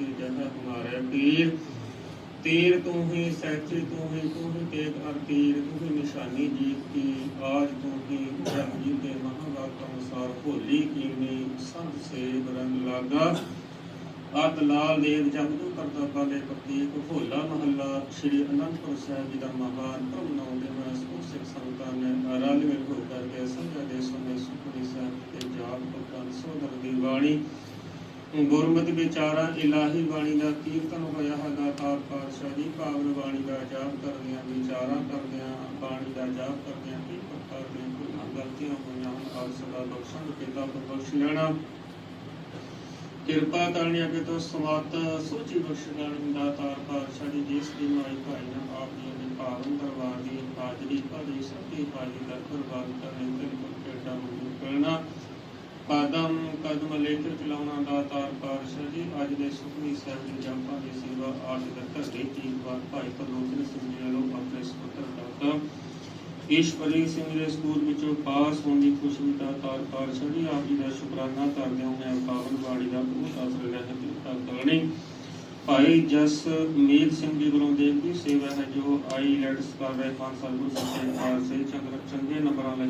ਸੱਚੀ ਜਨ ਹਮਾਰੇ ਪੀਰ। ਤੀਰ ਤੂੰ ਹੀ, ਸੱਚੀ ਤੂੰ ਹੀ ਤੂੰ ਹੀ ਤੇਗ ਹਰ ਤੀਰ, ਤੂੰ ਹੀ ਨਿਸ਼ਾਨੀ ਜੀਤ ਕੀ। ਆਜ ਤੂੰ ਹੀ ਰੰਗ ਜੀ ਦੇ ਮਹਾਵਾਕ ਅਨੁਸਾਰ ਹੋਲੀ ਕੀਨੀ, ਸੰਤ ਸੇਵ ਰੰਗ ਲਾਗਾ। ਆਦ ਲਾਲ ਦੇਵ ਜਗਦੂ ਕਰਤਾਪਾ ਦੇ ਪ੍ਰਤੀਕ ਹੋਲਾ ਮਹੱਲਾ, ਸ੍ਰੀ ਅਨੰਦਪੁਰ ਸਾਹਿਬ ਜੀ ਦਾ ਮਹਾਨ ਪ੍ਰਭ ਨਾਮ ਦੇ ਮੈਂ ਸੋ ਸਿੱਖ ਸੰਤਾਂ ਨੇ ਰਲ ਕਰਕੇ ਸੰਗਤ ਦੇ ਸੋਨੇ ਸੁਖਨੀ ਸਾਹਿਬ ਤੇ ਜਾਪ ਭਗਤਾਂ ਸੋਦਰ ਦੀ ਵਾਣੀ ਗੁਰਮਤਿ ਵਿਚਾਰਾ ਇਲਾਹੀ ਬਾਣੀ ਦਾ ਕੀਰਤਨ ਹੋਇਆ ਹੈ ਦਾਤਾਰ ਪਾਤਸ਼ਾਹ ਜੀ, ਪਾਵਨ ਬਾਣੀ ਦਾ ਜਾਪ ਕਰਦਿਆਂ ਵਿਚਾਰਾਂ ਕਰਦਿਆਂ ਬਾਣੀ ਦਾ ਜਾਪ ਕਰਦਿਆਂ ਕੀ ਪ੍ਰਕਾਰ ਦੀਆਂ ਭੁੱਲਾਂ ਗਲਤੀਆਂ ਹੋਈਆਂ ਹਨ ਆਪ ਸਦਾ ਬਖਸ਼ਣ ਪਿਤਾ ਬਖਸ਼ ਲੈਣਾ। ਕਿਰਪਾ ਕਰਨੀ ਅਗੇ ਤੋਂ ਸਮਾਤ ਸੋਚੀ ਬਖਸ਼ਣ ਦਾਤਾਰ ਪਾਤਸ਼ਾਹ ਜੀ, ਜਿਸ ਦੀ ਮਾਈ ਭਾਈ ਨਾ ਆਪ ਜੀ ਦੇ ਪਾਵਨ ਦਰਬਾਰ ਦੀ ਹਾਜ਼ਰੀ ਭਰੀ ਸਭੀ ਹਾਜ਼ਰੀ ਦਾ ਕੁਰਬਾਨ ਕਰਨੇ ਤੇ ਕਦਮ ਕਦਮ ਲੈ ਕੇ ਚਲਾਉਣਾ ਦਾਤਾਰ ਪਾਤਸ਼ਾਹ ਜੀ। ਅੱਜ ਦੇ ਸੁਖਨੀ ਸਾਹਿਬ ਦੀ ਜਪਾਂ ਦੀ ਸੇਵਾ ਆਜ ਤੱਕ ਘਰੇ ਤੀਨ ਵਾਰ ਭਾਈ ਪਰਲੋਕਨ ਸਿੰਘ ਜੀ ਵੱਲੋਂ ਆਪਣੇ ਸੁਪੁੱਤਰ ਦਾਤਾ ਈਸ਼ਵਰੀ ਸਿੰਘ ਦੇ ਸਕੂਲ ਵਿੱਚੋਂ ਪਾਸ ਹੋਣ ਦੀ ਖੁਸ਼ੀ ਦਾ ਤਾਰ ਪਾਤਸ਼ਾਹ ਜੀ। ਆਪ ਜੀ ਦਾ ਸ਼ੁਕਰਾਨਾ ਕਰਦੇ ਹਾਂ। ਮੈਂ ਪਾਵਨ ਬਾਣੀ ਦਾ ਬਹੁਤ ਆਸਰ ਲੈ ਕੇ ਕਰਨੀ। ਭਾਈ ਜਸ ਮੀਤ ਸਿੰਘ ਜੀ ਵੱਲੋਂ ਦੇਵ ਦੀ ਸੇਵਾ ਹੈ ਜੋ ਆਈਲੈਟਸ ਕਰ ਰਹੇ ਹਨ ਸਤਿਗੁਰੂ ਸੱਚੇ ਪਾਤਸ਼ਾਹ ਚੰਗੇ ਚੰਗੇ ਨੰਬਰਾਂ ਲਈ